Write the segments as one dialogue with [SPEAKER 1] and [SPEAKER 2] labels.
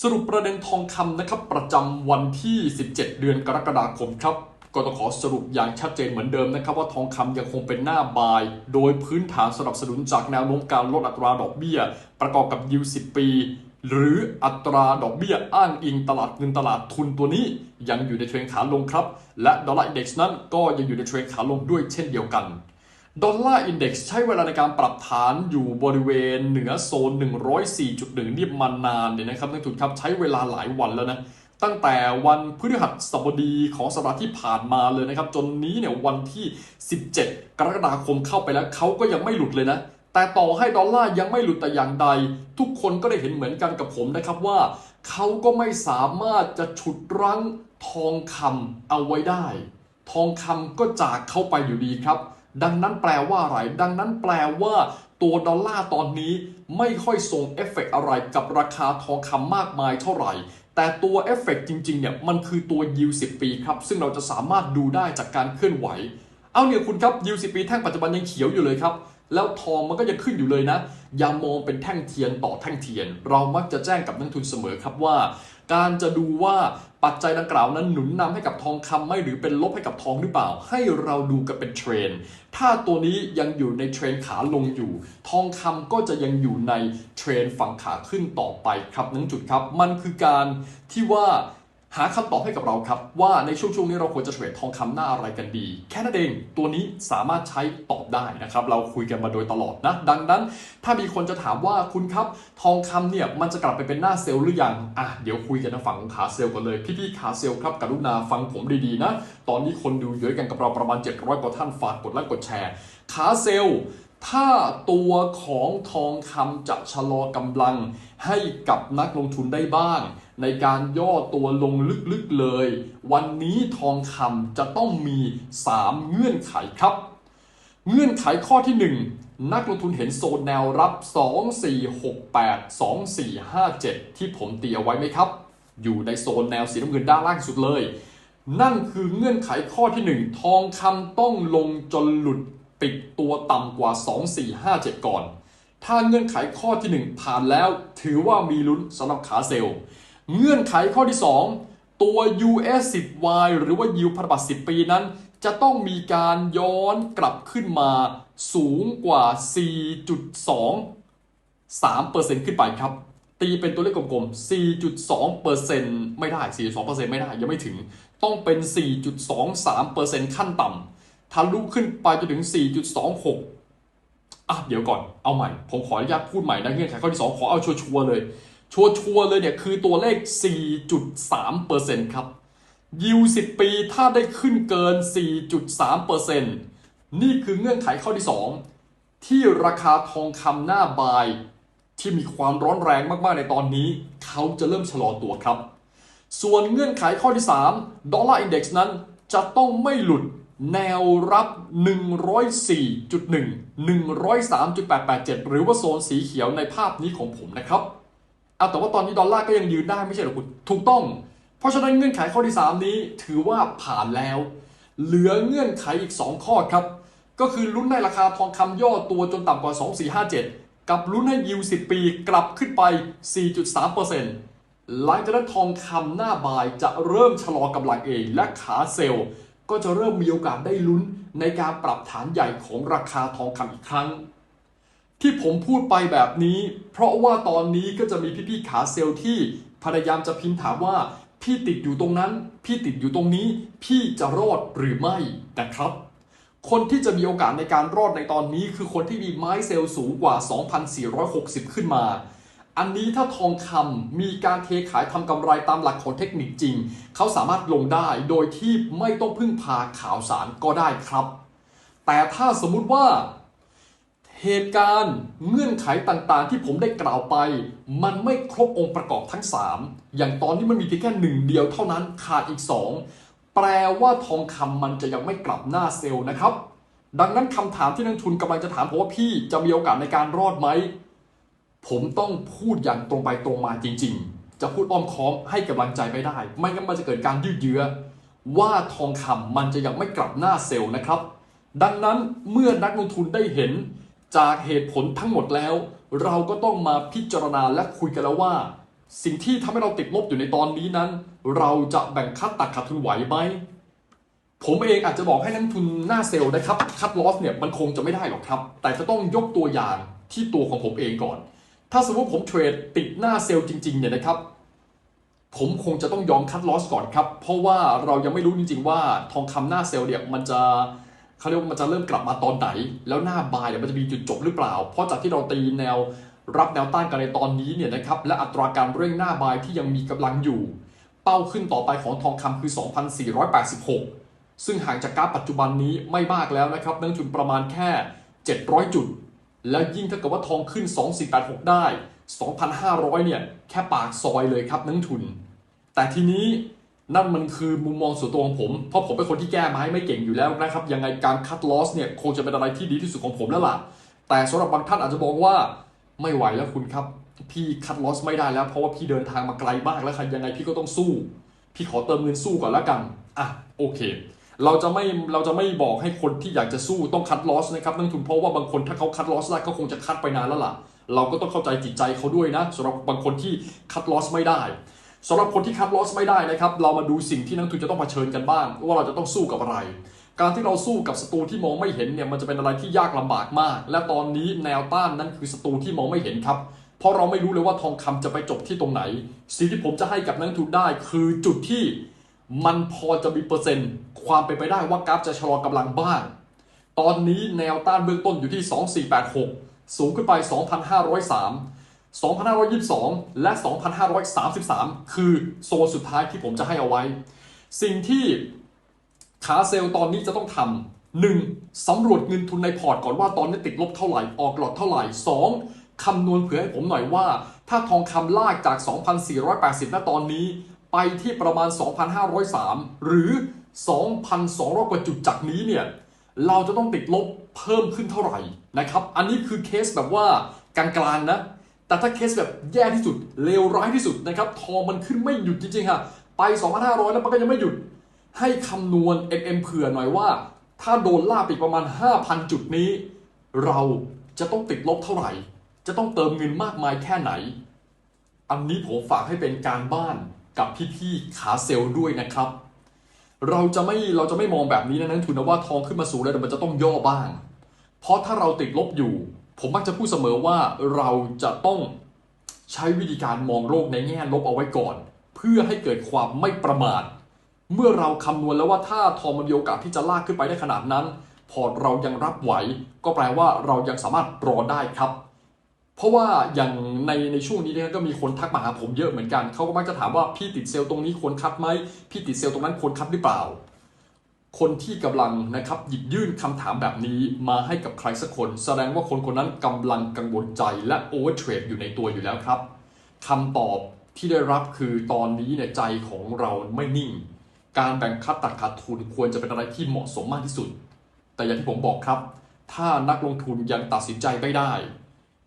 [SPEAKER 1] สรุปประเด็นทองคำนะครับประจำวันที่ 17 เดือนกรกฎาคมครับ ก็ต้องขอสรุปอย่างชัดเจนเหมือนเดิมนะครับ ว่าทองคำยังคงเป็นหน้าบาย โดยพื้นฐานสนับสนุนจากแนวโน้มการลดอัตราดอกเบี้ย ประกอบกับยิว10 ปี หรืออัตราดอกเบี้ยอ้างอิงตลาดเงินตลาดทุนตัวนี้ ยังอยู่ในเทรนขาลงครับ และดอลลาร์อินเด็กซ์นั้นก็ยังอยู่ในเทรนขาลงด้วยเช่นเดียวกัน ดอลลาร์อินเด็กซ์ใช้เวลาในการปรับฐานอยู่บริเวณเหนือโซน 104.1 นี่มานานเนี่ยนะครับนักทุนครับใช้เวลาหลายวันแล้วนะ ตั้งแต่วันพฤหัสบดีของสัปดาห์ที่ผ่านมาเลยนะครับ จนนี้เนี่ยวันที่ 17 กรกฎาคมเข้าไปแล้วเขาก็ยังไม่หลุดเลยนะ แต่ต่อให้ดอลลาร์ยังไม่หลุดแต่อย่างใด ทุกคนก็ได้เห็นเหมือนกันกับผมนะครับว่าเขาก็ไม่สามารถจะฉุดรั้งทองคำเอาไว้ได้ ทองคำก็จากเข้าไปอยู่ดีครับ ดังนั้นแปลว่าอะไร ดังนั้นแปลว่าตัวดอลลาร์ตอนนี้ไม่ค่อยส่งเอฟเฟกต์อะไรกับราคาทองคำมากมายเท่าไหร่ แต่ตัวเอฟเฟกต์จริงๆเนี่ยมันคือตัวยิว10 ปีครับ ซึ่งเราจะสามารถดูได้จากการเคลื่อนไหว เอาเนี่ยคุณครับยิว10 ปีแท่งปัจจุบันยังเขียวอยู่เลยครับ แล้วทองมันก็ยังขึ้นอยู่เลยนะ อย่ามองเป็นแท่งเทียนต่อแท่งเทียน เรามักจะแจ้งกับนักทุนเสมอครับว่า การจะดูว่าปัจจัยดังกล่าวนั้นหนุนนำให้กับทองคำไม่หรือเป็นลบให้กับทองหรือเปล่า ให้เราดูกันเป็นเทรนถ้าตัวนี้ยังอยู่ในเทรนขาลงอยู่ ทองคำก็จะยังอยู่ในเทรนฝั่งขาขึ้นต่อไปครับนังจุดครับ มันคือการที่ว่า หาคำตอบให้กับเราครับ ว่าในช่วงช่วงนี้เราควรจะเทรดทองคำหน้าอะไรกันดี แค่นั้นเองตัวนี้สามารถใช้ตอบได้นะครับ เราคุยกันมาโดยตลอดนะ ดังนั้น ถ้ามีคนจะถามว่าคุณครับ ทองคำเนี่ยมันจะกลับไปเป็นหน้าเซลล์หรือยังอะเดี๋ยวคุยกันทางฝั่งของขาเซลล์กันเลยพี่ๆขาเซลล์ครับกรุณาฟังผมดีๆนะ ตอนนี้คนดูเยอะกันกับเราประมาณ 700กว่าท่านฝากกดไลค์กดแชร์ขาเซลล์ถ้าตัวของทองคำจะชะลอกำลังให้กับนักลงทุนได้บ้าง ในการย่อตัวลงลึกๆเลย วันนี้ทองคำจะต้องมี 3 เงื่อนไขครับ เงื่อนไขข้อที่ 1 นักลงทุนเห็นโซนแนวรับ 2468 2457 ที่ผมตีเอาไว้ไหมครับ อยู่ในโซนแนวสีน้ำเงินด้านล่างสุดเลย นั่นคือเงื่อนไขข้อที่ 1 ทองคำต้องลงจนหลุดปิดตัวต่ำกว่า 2457 ก่อน ถ้าเงื่อนไขข้อที่ 1 ผ่านแล้วถือว่ามีลุ้นสำหรับขาเซลล์ เงื่อนไขข้อที่ 2 ตัว US 10Y หรือว่ายิวพันธบัตร10 ปีนั้น จะต้องมีการย้อนกลับขึ้นมาสูงกว่า 4.2 3%ขึ้นไปครับ ตีเป็นตัวเลขกลมๆ 4.2%ไม่ได้ 4.2%ไม่ได้ ยังไม่ถึง ต้องเป็น 4.23%ขั้นต่ำทะลุขึ้นไปจนถึง 4.26อะเดี๋ยวก่อน เอาใหม่ ผมขออนุญาตพูดใหม่นะเงื่อนไขข้อที่ 2 ขอเอาชัวร์ๆเลย ชัวร์เลยเนี่ยคือตัวเลข 4.3%ครับ ยิว 10 ปีถ้าได้ขึ้นเกิน 4.3%นี่คือเงื่อนไขข้อที่ 2 ที่ราคาทองคำหน้าบาย ที่มีความร้อนแรงมาก ๆ ในตอนนี้ เขาจะเริ่มชะลอตัวครับ ส่วนเงื่อนไขข้อที่ 3 ดอลลาร์อินเด็กซ์นั้นจะต้องไม่หลุดแนวรับ 104.1 103.887 หรือว่าโซนสีเขียวในภาพนี้ของผมนะครับ เอาแต่ว่าตอนนี้ดอลลาร์ก็ยังยืนได้ไม่ใช่หรอคุณ ถูกต้อง เพราะฉะนั้นเงื่อนไขข้อที่ 3 นี้ถือว่าผ่านแล้ว เหลือเงื่อนไขอีก 2 ข้อครับ ก็คือลุ้นให้ราคาทองคำย่อตัวจนต่ำกว่า 2457 กับลุ้นให้ยิว10 ปีกลับขึ้นไป 4.3%หลังจากนั้นทองคำหน้าบายจะเริ่มชะลอกำลังเองและขาเซลล์ก็จะเริ่มมีโอกาสได้ลุ้นในการปรับฐานใหญ่ของราคาทองคำอีกครั้ง ที่ผมพูดไปแบบนี้ เพราะว่าตอนนี้ก็จะมีพี่ๆขาเซลล์ที่พยายามจะพิมพ์ถามว่า พี่ติดอยู่ตรงนั้น พี่ติดอยู่ตรงนี้ พี่จะรอดหรือไม่นะครับ คนที่จะมีโอกาสในการรอดในตอนนี้ คือคนที่มีไม้เซลล์สูงกว่า 2,460 ขึ้นมา อันนี้ถ้าทองคำมีการเทขายทำกำไรตามหลักของเทคนิคจริง เขาสามารถลงได้โดยที่ไม่ต้องพึ่งพาข่าวสารก็ได้ครับ แต่ถ้าสมมุติว่า เหตุการณ์เงื่อนไขต่างๆ ที่ผมได้กล่าวไป มันไม่ครบองค์ประกอบทั้ง 3 อย่างตอนนี้มันมีเพียงแค่หนึ่งเดียวเท่านั้นขาดอีก 2 แปลว่าทองคำมันจะยังไม่กลับหน้าเซลล์นะครับ ดังนั้นคำถามที่นักทุนกำลังจะถามผมว่าพี่จะมีโอกาสในการรอดไหม ผมต้องพูดอย่างตรงไปตรงมาจริง ๆ จะพูดอ้อมค้อมให้กำลังใจไม่ได้ ไม่งั้นมันจะเกิดการยืดเยื้อ ว่าทองคำมันจะยังไม่กลับหน้าเซลล์นะครับ ดังนั้นเมื่อนักลงทุนได้เห็น จากเหตุผลทั้งหมดแล้ว เราก็ต้องมาพิจารณาและคุยกันแล้วว่า สิ่งที่ทำให้เราติดลบอยู่ในตอนนี้นั้น เราจะแบ่งคัดตัดขาดทุนไหวไหมผมเองอาจจะบอกให้นักทุนหน้าเซลล์นะครับคัดลอสเนี่ยมันคงจะไม่ได้หรอกครับ แต่จะต้องยกตัวอย่างที่ตัวของผมเองก่อน ถ้าสมมติผมเทรดติดหน้าเซลล์จริงๆเนี่ยนะครับ ผมคงจะต้องยอมคัดลอสก่อนครับ เพราะว่าเรายังไม่รู้จริง ๆ ว่าทองคำหน้าเซลล์เนี่ยมันจะ เขาเรียกว่ามันจะเริ่มกลับมาตอนไหน แล้วหน้าบายเนี่ยมันจะมีจุดจบหรือเปล่า เพราะจากที่เราตีแนวรับแนวต้านกันในตอนนี้เนี่ยนะครับและอัตราการเร่งหน้าบายที่ยังมีกำลังอยู่ เป้าขึ้นต่อไปของทองคำคือ 2,486 ซึ่งห่างจากกราฟปัจจุบันนี้ไม่มากแล้วนะครับนักลงทุนประมาณแค่ 700 จุด แล้วยิ่งถ้าเกิดว่าทองขึ้น 2486 ได้ 2,500 เนี่ยแค่ปากซอยเลยครับนักทุน แต่ทีนี้ นั่นมันคือมุมมองส่วนตัวของผม เพราะผมเป็นคนที่แก้ไม้ไม่เก่งอยู่แล้วนะครับ ยังไงการคัดลอสเนี่ยคงจะเป็นอะไรที่ดีที่สุดของผมแล้วล่ะ แต่สำหรับบางท่านอาจจะบอกว่าไม่ไหวแล้วคุณครับ พี่คัดลอสไม่ได้แล้ว เพราะว่าพี่เดินทางมาไกลมากแล้วครับยังไงพี่ก็ต้องสู้ พี่ขอเติมเงินสู้ก่อนละกัน อะโอเค เราจะไม่เราจะไม่บอกให้คนที่อยากจะสู้ต้องคัดลอสนะครับนักลงทุนเพราะว่าบางคนถ้าเขาคัดลอสได้เขาคงจะคัดไปนานแล้วล่ะ เราก็ต้องเข้าใจจิตใจเขาด้วยนะสำหรับบางคนที่คัดลอสไม่ได้ สำหรับคนที่คัดลอสไม่ได้นะครับ เรามาดูสิ่งที่นักทุนจะต้องเผชิญกันบ้าง ว่าเราจะต้องสู้กับอะไร การที่เราสู้กับศัตรูที่มองไม่เห็นเนี่ยมันจะเป็นอะไรที่ยากลำบากมาก และตอนนี้แนวต้านนั้นคือศัตรูที่มองไม่เห็นครับ เพราะเราไม่รู้เลยว่าทองคำจะไปจบที่ตรงไหน สิ่งที่ผมจะให้กับนักทุนได้ คือจุดที่มันพอจะมีเปอร์เซ็นต์ ความเป็นไปได้ว่ากราฟจะชะลอกำลังบ้าง ตอนนี้แนวต้านเบื้องต้นอยู่ที่ 2486 สูงขึ้นไป 2,503 2,522 และ 2,533 คือโซนสุดท้ายที่ผมจะให้เอาไว้ สิ่งที่ขาเซลล์ตอนนี้จะต้องทำหนึ่งสำรวจเงินทุนในพอร์ตก่อนว่าตอนนี้ติดลบเท่าไหร่ ออกหลอดเท่าไหร่ 2. คำนวณเผื่อให้ผมหน่อยว่า ถ้าทองคำลากจาก 2,480ณตอนนี้ ไปที่ประมาณ 2,503 หรือ 2,200 กว่าจุดจากนี้เนี่ย เราจะต้องติดลบเพิ่มขึ้นเท่าไหร่นะครับ อันนี้คือเคสแบบว่ากลางๆนะ แต่ถ้าเคสแบบแย่ที่สุดเลวร้ายที่สุดนะครับทองมันขึ้นไม่หยุดจริงๆค่ะไป 2,500 แล้วมันก็ยังไม่หยุด ให้คำนวณ MM เผื่อหน่อยว่า ถ้าโดนล่าปอีกประมาณ 5,000 จุดนี้ เราจะต้องติดลบเท่าไหร่ จะต้องเติมเงินมากมายแค่ไหน อันนี้ผมฝากให้เป็นการบ้านกับพี่ๆขาเซลล์ด้วยนะครับ เราจะไม่เราจะไม่มองแบบนี้นะนักลงทุนนะว่าทองขึ้นมาสูงแล้วมันจะต้องย่อบ้าง เพราะถ้าเราติดลบอยู่ ผมมักจะพูดเสมอว่าเราจะต้องใช้วิธีการมองโลกในแง่ลบเอาไว้ก่อน เพื่อให้เกิดความไม่ประมาทเมื่อเราคำนวณแล้วว่าถ้าทองมันมีโอกาสที่จะลากขึ้นไปได้ขนาดนั้น พอเรายังรับไหว ก็แปลว่าเรายังสามารถรอได้ครับ เพราะว่าอย่างในในช่วงนี้เนี่ยก็มีคนทักมาหาผมเยอะเหมือนกันเขาก็มักจะถามว่าพี่ติดเซลล์ตรงนี้ควรคัดไหมพี่ติดเซลล์ตรงนั้นควรคัดหรือเปล่า คนที่กำลังนะครับหยิบยื่นคำถามแบบนี้มาให้กับใครสักคน แสดงว่าคนคนนั้นกำลังกังวลใจและโอเวอร์เทรดอยู่ในตัวอยู่แล้วครับคำตอบที่ได้รับคือตอนนี้เนี่ยใจของเราไม่นิ่ง การแบ่งคัดตัดขาดทุนควรจะเป็นอะไรที่เหมาะสมมากที่สุด แต่อย่างที่ผมบอกครับ ถ้านักลงทุนยังตัดสินใจไม่ได้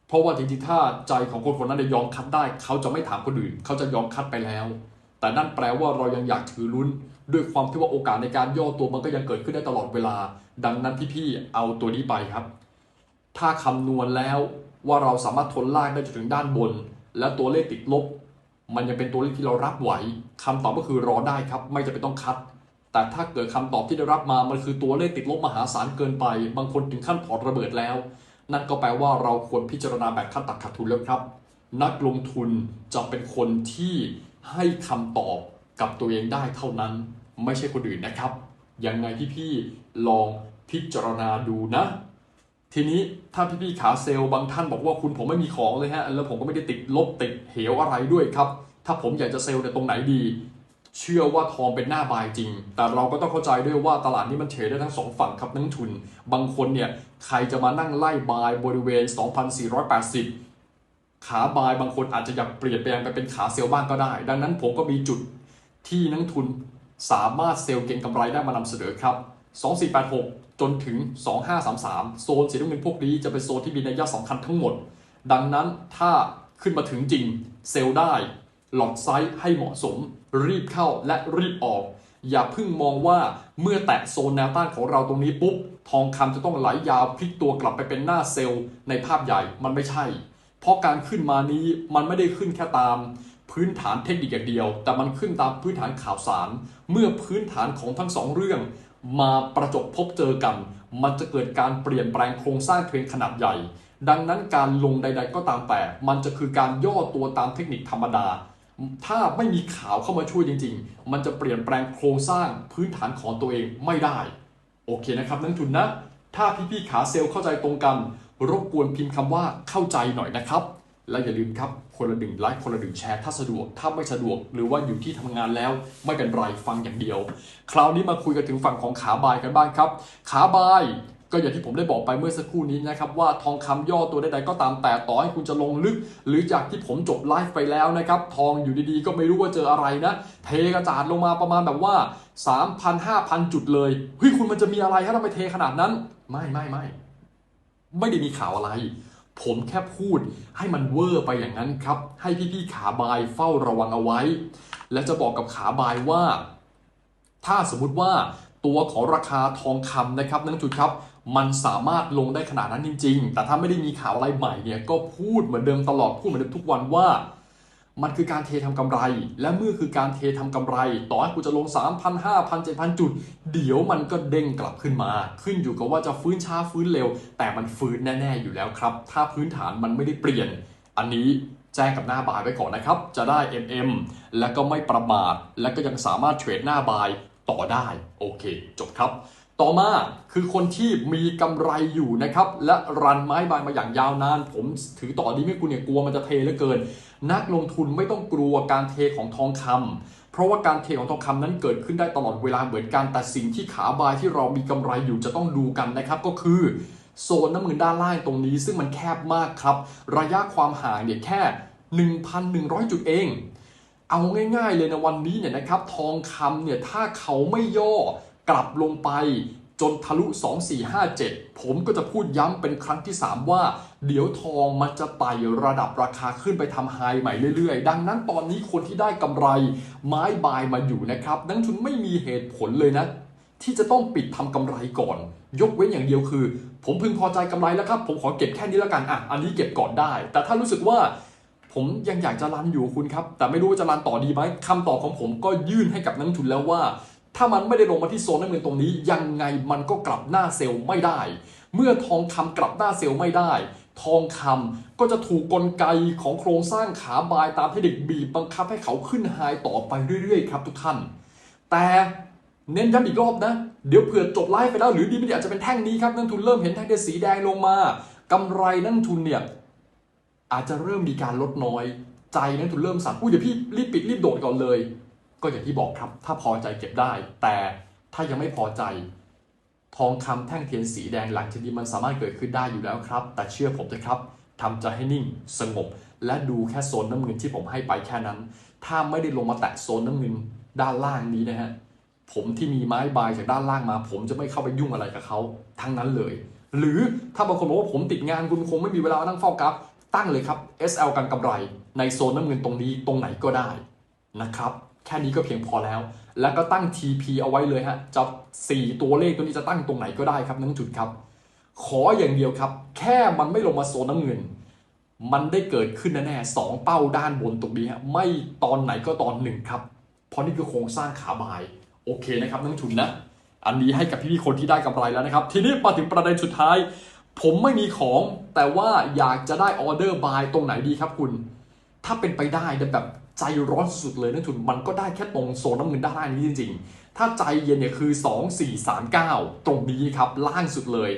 [SPEAKER 1] เพราะว่าจริงๆถ้าใจของคนคนนั้นเนี่ยยอมคัดได้ เขาจะไม่ถามคนอื่น เขาจะยอมคัดไปแล้ว แต่นั่นแปลว่าเรายังอยากถือลุ้น ด้วยความที่ว่าโอกาสในการย่อตัวมันก็ยังเกิดขึ้นได้ตลอดเวลา ดังนั้นพี่ๆเอาตัวนี้ไปครับ ถ้าคำนวณแล้วว่าเราสามารถทนลากได้จนถึงด้านบน และตัวเลขติดลบ มันยังเป็นตัวเลขที่เรารับไหวคำตอบก็คือรอได้ครับ ไม่จะเป็นต้องคัด แต่ถ้าเกิดคำตอบที่ได้รับมามันคือตัวเลขติดลบมหาศาลเกินไป บางคนถึงขั้นพอร์ตระเบิดแล้ว นั่นก็แปลว่าเราควรพิจารณาแบบขั้นตัดขาดทุนแล้วครับ นักลงทุนจะเป็นคนที่ให้คำตอบ กับตัวเองได้เท่านั้นไม่ใช่คนอื่นนะครับ ยังไงพี่ๆลองพิจารณาดูนะ ทีนี้ถ้าพี่ๆขาเซลล์บางท่านบอกว่าคุณผมไม่มีของเลยฮะ แล้วผมก็ไม่ได้ติดลบติดเหวอะไรด้วยครับ ถ้าผมอยากจะเซลล์ในตรงไหนดี เชื่อว่าทองเป็นหน้าบายจริง แต่เราก็ต้องเข้าใจด้วยว่าตลาดนี้มันเทรดได้ทั้งสองฝั่งครับนักทุน บางคนเนี่ยใครจะมานั่งไล่บายบริเวณ 2,480 ขาบายบางคนอาจจะอยากเปลี่ยนแปลงไปเป็นขาเซลล์บ้างก็ได้ ดังนั้นผมก็มีจุด ที่นักทุนสามารถเซลล์เก็งกำไรได้มานำเสนอครับ 2486 จนถึง 2533 โซนสีน้ำเงินพวกนี้จะเป็นโซนที่มีนัยสำคัญทั้งหมด ดังนั้นถ้าขึ้นมาถึงจริงเซลล์ได้ หลอดไซส์ให้เหมาะสม รีบเข้าและรีบออก อย่าเพิ่งมองว่าเมื่อแตะโซนแนวต้านของเราตรงนี้ปุ๊บ ทองคำจะต้องไหลยาวพลิกตัวกลับไปเป็นหน้าเซลล์ในภาพใหญ่มันไม่ใช่ เพราะการขึ้นมานี้มันไม่ได้ขึ้นแค่ตาม พื้นฐานเทคนิคอย่างเดียว แต่มันขึ้นตามพื้นฐานข่าวสาร เมื่อพื้นฐานของทั้งสองเรื่อง มาประจบพบเจอกัน มันจะเกิดการเปลี่ยนแปลงโครงสร้างเทรนขนาดใหญ่ ดังนั้นการลงใด ๆ ก็ตามแต่ มันจะคือการย่อตัวตามเทคนิคธรรมดา ถ้าไม่มีข่าวเข้ามาช่วยจริง ๆ มันจะเปลี่ยนแปลงโครงสร้างพื้นฐานของตัวเองไม่ได้ โอเคนะครับนักทุนนะ ถ้าพี่ๆขาเซลล์เข้าใจตรงกัน รบกวนพิมพ์คำว่าเข้าใจหน่อยนะครับ และอย่าลืมครับ คนละหนึ่งไลค์คนละหนึ่งแชร์ถ้าสะดวก ถ้าไม่สะดวก หรือว่าอยู่ที่ทำงานแล้วไม่เป็นไรฟังอย่างเดียว คราวนี้มาคุยกันถึงฝั่งของขาบายกันบ้างครับ ขาบายก็อย่างที่ผมได้บอกไปเมื่อสักครู่นี้นะครับว่าทองคำย่อตัวใดๆก็ตามแต่ต่อให้คุณจะลงลึก หรือจากที่ผมจบไลฟ์ไปแล้วนะครับ ทองอยู่ดีๆ ก็ไม่รู้ว่าเจออะไรนะ เทกระจาดลงมาประมาณแบบว่า 3,000 5,000 จุดเลยเฮ้ยคุณมันจะมีอะไรฮะทำไมเทขนาดนั้น ไม่ไม่ไม่ไม่ได้มีข่าวอะไร ผมแค่พูดให้มันเวอร์ไปอย่างนั้นครับ ให้พี่ๆขาบายเฝ้าระวังเอาไว้ และจะบอกกับขาบายว่า ถ้าสมมุติว่าตัวของราคาทองคำนะครับนักจุดครับ มันสามารถลงได้ขนาดนั้นจริง ๆ แต่ถ้าไม่ได้มีข่าวอะไรใหม่เนี่ยก็พูดเหมือนเดิมตลอดพูดเหมือนเดิมทุกวันว่า มันคือการเททำกำไร และเมื่อคือการเททำกำไร ต่อให้กูจะลง 3,000 5,000 7,000 จุด เดี๋ยวมันก็เด้งกลับขึ้นมา ขึ้นอยู่กับว่าจะฟื้นช้าฟื้นเร็ว แต่มันฟื้นแน่ ๆ อยู่แล้วครับ ถ้าพื้นฐานมันไม่ได้เปลี่ยน อันนี้แจ้งกับหน้าบายไว้ก่อนนะครับ จะได้ MM และก็ไม่ประมาท และก็ยังสามารถเทรดหน้าบายต่อได้ โอเค จบครับ ต่อมาคือคนที่มีกำไรอยู่นะครับ และรันไม้บายมาอย่างยาวนาน ผมถือต่อดีไม่คุณเนี่ยกลัวมันจะเทเหลือเกิน นักลงทุนไม่ต้องกลัวการเทของทองคำเพราะว่าการเทของทองคำนั้นเกิดขึ้นได้ตลอดเวลาเหมือนกันแต่สิ่งที่ขาบายที่เรามีกำไรอยู่จะต้องดูกันนะครับก็คือโซนน้ำเงินด้านล่างตรงนี้ซึ่งมันแคบมากครับ ระยะความห่างเนี่ยแค่ 1,100 จุดเอง เอาง่ายๆเลยนะวันนี้เนี่ยนะครับทองคำเนี่ยถ้าเขาไม่ย่อกลับลงไป จนทะลุ 2457 ผมก็จะพูดย้ำเป็นครั้งที่ 3 ว่า เดี๋ยวทองมันจะไต่ระดับราคาขึ้นไปทำไฮใหม่เรื่อยๆ ดังนั้นตอนนี้คนที่ได้กำไรไม้บายมาอยู่นะครับ นักลงทุนไม่มีเหตุผลเลยนะ ที่จะต้องปิดทำกำไรก่อน ยกเว้นอย่างเดียวคือ ผมพึงพอใจกำไรแล้วครับ ผมขอเก็บแค่นี้แล้วกันอะอันนี้เก็บก่อนได้ แต่ถ้ารู้สึกว่าผมยังอยากจะรันอยู่คุณครับ แต่ไม่รู้ว่าจะรันต่อดีไหมคำตอบของผมก็ยื่นให้กับนักลงทุนแล้วว่า ถ้ามันไม่ได้ลงมาที่โซนน้ำเงินตรงนี้ ยังไงมันก็กลับหน้าเซลล์ไม่ได้ เมื่อทองคำกลับหน้าเซลล์ไม่ได้ ทองคำก็จะถูกกลไกของโครงสร้างขาบายตามที่เด็กบีบบังคับให้เขาขึ้นไฮต่อไปเรื่อยๆครับทุกท่าน แต่เน้นย้ำอีกรอบนะ เดี๋ยวเผื่อจบไลฟ์ไปแล้วหรือดีไม่ดีอาจจะเป็นแท่งนี้ครับนักทุนเริ่มเห็นแท่งเดสีแดงลงมากำไรนักทุนเนี่ยอาจจะเริ่มมีการลดน้อย ใจนักทุนเริ่มสั่นอุ้ยเดี๋ยวพี่รีบปิดรีบโดดก่อนเลย ก็อย่างที่บอกครับ ถ้าพอใจเก็บได้ แต่ถ้ายังไม่พอใจ ทองคำแท่งเทียนสีแดงหลังจากนี้มันสามารถเกิดขึ้นได้อยู่แล้วครับ แต่เชื่อผมนะครับทำใจให้นิ่งสงบ และดูแค่โซนน้ำเงินที่ผมให้ไปแค่นั้น ถ้าไม่ได้ลงมาแตะโซนน้ำเงินด้านล่างนี้นะฮะผมที่มีไม้บายจากด้านล่างมา ผมจะไม่เข้าไปยุ่งอะไรกับเขาทั้งนั้นเลย หรือถ้าบางคนบอกว่าผมติดงานคุณคงไม่มีเวลามานั่งเฝ้ากราฟตั้งเลยครับ SL กันกำไร ในโซนน้ำเงินตรงนี้ตรงไหนก็ได้นะครับ แค่นี้ก็เพียงพอแล้ว แล้วก็ตั้ง TP เอาไว้เลยฮะจะ4ตัวเลขตัวนี้จะตั้งตรงไหนก็ได้ครับนั่งจุดครับ ขออย่างเดียวครับ แค่มันไม่ลงมาโซนน้ำเงิน มันได้เกิดขึ้นแน่ๆสองเป้าด้านบนตรงนี้ฮะไม่ตอนไหนก็ตอนหนึ่งครับ เพราะนี่คือโครงสร้างขาบายโอเคนะครับนักลงทุนนะอันนี้ให้กับพี่ๆคนที่ได้กำไรแล้วนะครับ ทีนี้มาถึงประเด็นสุดท้าย ผมไม่มีของแต่ว่าอยากจะได้ออเดอร์บายตรงไหนดีครับคุณ ถ้าเป็นไปได้แบบใจร้อนสุดเลยนักลงทุนมันก็ได้แค่ตรงโซนน้ำเงินด้านล่างนี้จริง ๆ ถ้าใจเย็นเนี่ยคือ 2 4 3 9 ตรงนี้ครับล่างสุดเลย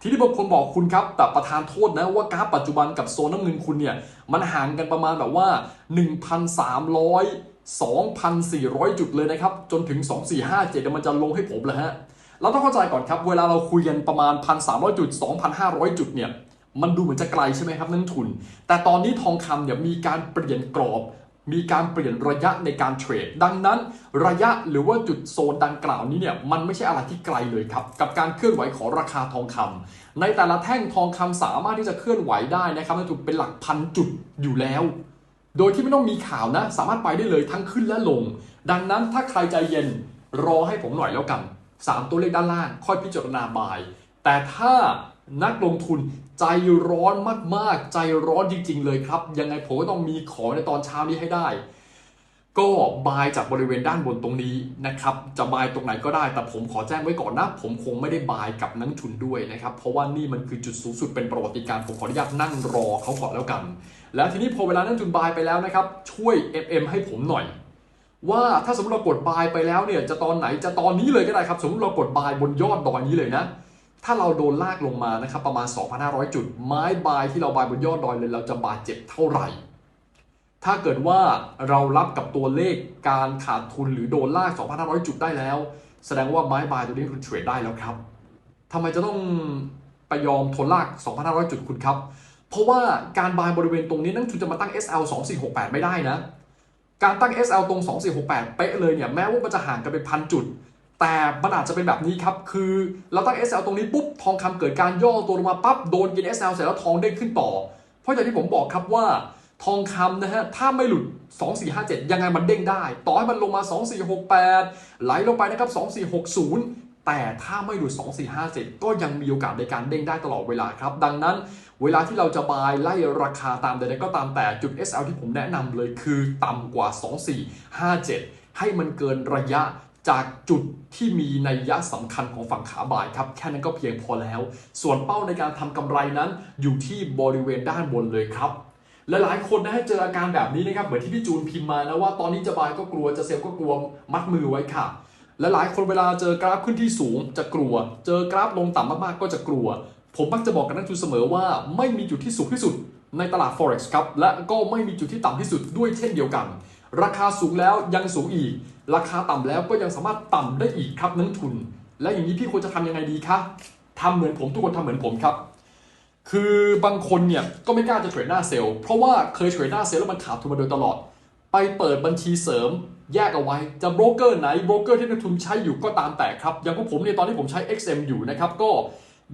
[SPEAKER 1] ทีนี้บางคนบอกคุณครับ แต่ประธานโทษนะว่ากราฟปัจจุบันกับโซนน้ำเงินคุณเนี่ยมันห่างกันประมาณแบบว่า 1,300 2,400 จุดเลยนะครับ จนถึง 2457มันจะลงให้ผมเลยฮะ เราต้องเข้าใจก่อนครับ เวลาเราคุยกันประมาณ 1,300 จุด 2,500 จุดเนี่ย มันดูเหมือนจะไกลใช่ไหมครับนักทุน แต่ตอนนี้ทองคำเนี่ยมีการเปลี่ยนกรอบ มีการเปลี่ยนระยะในการเทรด ดังนั้นระยะหรือว่าจุดโซนดังกล่าวนี้เนี่ยมันไม่ใช่อะไรที่ไกลเลยครับ กับการเคลื่อนไหวของราคาทองคำในแต่ละแท่งทองคำสามารถที่จะเคลื่อนไหวได้นะครับนักทุนเป็นหลักพันจุดอยู่แล้ว โดยที่ไม่ต้องมีข่าวนะ สามารถไปได้เลยทั้งขึ้นและลง ดังนั้นถ้าใครใจเย็นรอให้ผมหน่อยแล้วกัน 3 ตัวเลขด้านล่าง ค่อยพิจารณาบาย แต่ถ้า นักลงทุนใจร้อนมากๆ ใจร้อนจริง ๆ เลยครับ ยังไงผมก็ต้องมีของในตอนเช้านี้ให้ได้ ก็บายจากบริเวณด้านบนตรงนี้นะครับ จะบายตรงไหนก็ได้ แต่ผมขอแจ้งไว้ก่อนนะ ผมคงไม่ได้บายกับนักทุนด้วยนะครับ เพราะว่านี่มันคือจุดสูงสุดเป็นประวัติการณ์ผมขออนุญาตนั่งรอเขาก่อนแล้วกัน แล้วทีนี้พอเวลานักทุนบายไปแล้วนะครับ ช่วย MM ให้ผมหน่อยว่าถ้าสมมติเรากดบายไปแล้วเนี่ยจะตอนไหนจะตอนนี้เลยก็ได้ครับ สมมติเรากดบายบนยอดดอยนี้เลยนะ ถ้าเราโดนลากลงมานะครับประมาณ 2,500 จุด ไม้บายที่เราบายบนยอดดอยเลยเราจะบาดเจ็บเท่าไหร่ ถ้าเกิดว่าเรารับกับตัวเลขการขาดทุนหรือโดนลาก 2,500 จุดได้แล้ว แสดงว่าไม้บายตัวนี้คุณเทรดได้แล้วครับทำไมจะต้องไปยอมทนลาก 2,500 จุดคุณครับ เพราะว่าการบายบริเวณตรงนี้นั่นคุณจะมาตั้ง SL 2468 ไม่ได้นะ การตั้ง SL ตรง 2468 เป๊ะเลยเนี่ยแม้ว่ามันจะห่างกันเป็นพันจุด แต่มันอาจจะเป็นแบบนี้ครับ คือเราตั้ง SL ตรงนี้ปุ๊บ ทองคำเกิดการย่อตัวลงมาปั๊บ โดนกิน SL เสร็จแล้วทองเด้งขึ้นต่อ เพราะอย่างที่ผมบอกครับว่า ทองคำนะฮะ ถ้าไม่หลุด 2457 ยังไงมันเด้งได้ ต่อให้มันลงมา 2468 ไหลลงไปนะครับ 2460 แต่ถ้าไม่หลุด 2457 ก็ยังมีโอกาสในการเด้งได้ตลอดเวลาครับ ดังนั้นเวลาที่เราจะบายไล่ราคาตามใดๆก็ตามแต่จุด SL ที่ผมแนะนำเลยคือต่ำกว่า 2457 ให้มันเกินระยะ จากจุดที่มีในยะสำคัญของฝั่งขาบ่ายครับ แค่นั้นก็เพียงพอแล้ว ส่วนเป้าในการทำกำไรนั้นอยู่ที่บริเวณด้านบนเลยครับหลายๆคนนะฮะเจออาการแบบนี้นะครับเหมือนที่พี่จูนพิมพ์มานะว่าตอนนี้จะบายก็กลัวจะเซลก็กลัวมัดมือไว้ค่ะและหลายคนเวลาเจอกราฟขึ้นที่สูงจะกลัว เจอกราฟลงต่ำมากๆก็จะกลัว ผมมักจะบอกกับนักทุนเสมอว่าไม่มีจุดที่สูงที่สุดในตลาด forex ครับและก็ไม่มีจุดที่ต่ำที่สุดด้วยเช่นเดียวกัน ราคาสูงแล้วยังสูงอีก ราคาต่ำแล้วก็ยังสามารถต่ำได้อีกครับนักทุน และอย่างนี้พี่ควรจะทำยังไงดีคะทำเหมือนผมทุกคนทำเหมือนผมครับ คือบางคนเนี่ยก็ไม่กล้าจะเทรดหน้าเซลล์เพราะว่าเคยเทรดหน้าเซลล์แล้วมันขาดทุนมาโดยตลอด ไปเปิดบัญชีเสริม แยกเอาไว้จะโบรกเกอร์ไหนโบรกเกอร์ที่นักทุนใช้อยู่ก็ตามแต่ครับอย่างพวกผมเนี่ยตอนที่ผมใช้ XM อยู่นะครับก็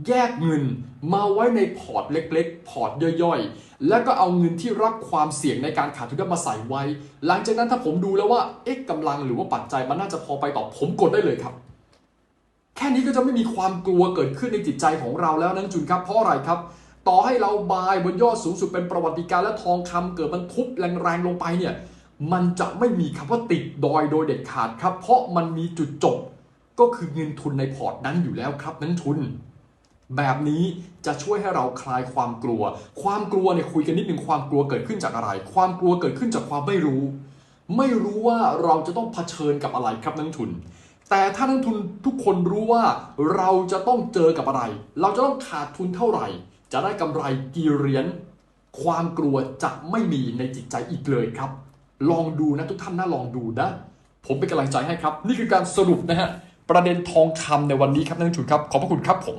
[SPEAKER 1] แยกเงินมาไว้ในพอร์ตเล็กๆ พอร์ตย่อยๆ แล้วก็เอาเงินที่รับความเสี่ยงในการขาดทุนมาใส่ไว้ หลังจากนั้นถ้าผมดูแล้วว่าเอ๊ะกำลังหรือว่าปัจจัยมันน่าจะพอไปต่อผมกดได้เลยครับ แค่นี้ก็จะไม่มีความกลัวเกิดขึ้นในจิตใจของเราแล้วนักจุนครับเพราะอะไรครับ ต่อให้เราบายบนยอดสูงสุดเป็นประวัติการณ์และทองคำเกิดมันทุบแรงๆลงไปเนี่ยมันจะไม่มีคำว่าติดดอยโดยเด็ดขาดครับ เพราะมันมีจุดจบก็คือเงินทุนในพอร์ตนั้นอยู่แล้วครับนักทุน แบบนี้จะช่วยให้เราคลายความกลัว ความกลัวเนี่ยคุยกันนิดนึงความกลัวเกิดขึ้นจากอะไร ความกลัวเกิดขึ้นจากความไม่รู้ ไม่รู้ว่าเราจะต้องเผชิญกับอะไรครับนักทุน แต่ถ้านักทุนทุกคนรู้ว่าเราจะต้องเจอกับอะไร เราจะต้องขาดทุนเท่าไหร่ จะได้กำไรกี่เหรียญความกลัวจะไม่มีในจิตใจอีกเลยครับ ลองดูนะทุกท่านนะลองดูนะ ผมเป็นกำลังใจให้ครับ นี่คือการสรุปนะฮะประเด็นทองคำในวันนี้ครับนักทุนครับ ขอบพระคุณครับผม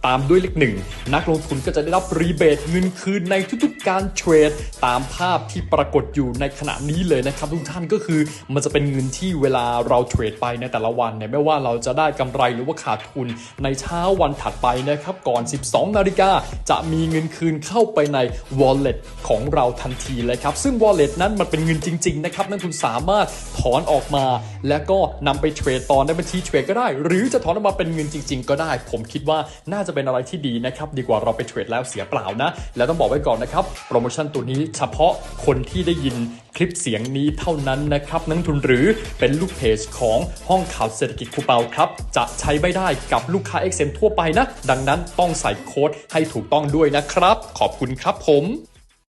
[SPEAKER 1] ตามด้วยเลขหนึ่งนักลงทุนก็จะได้รับรีเบทเงินคืนในทุกๆการเทรด ตามภาพที่ปรากฏอยู่ในขณะนี้เลยนะครับทุกท่านก็คือมันจะเป็นเงินที่เวลาเราเทรดไปในแต่ละวันเนี่ยไม่ว่าเราจะได้กำไรหรือว่าขาดทุนในเช้าวันถัดไปนะครับก่อน 12 นาฬิกาจะมีเงินคืนเข้าไปใน wallet ของเราทันทีเลยครับ ซึ่ง wallet นั้นมันเป็นเงินจริงๆนะครับนักทุนสามารถถอนออกมา แล้วก็นำไปเทรดต่อในบัญชีเทรดก็ได้ หรือจะถอนออกมาเป็นเงินจริง ๆ ก็ได้ ผมคิดว่าน่าจะเป็นอะไรที่ดีนะครับดีกว่าเราไปเทรดแล้วเสียเปล่านะ แล้วต้องบอกไว้ก่อนนะครับโปรโมชั่นตัวนี้เฉพาะคนที่ได้ยินคลิปเสียงนี้เท่านั้นนะครับนักทุนหรือเป็นลูกเพจของห้องข่าวเศรษฐกิจคูเปาครับจะใช้ไม่ได้กับลูกค้า XM ทั่วไปนะ ดังนั้นต้องใส่โค้ดให้ถูกต้องด้วยนะครับ ขอบคุณครับผม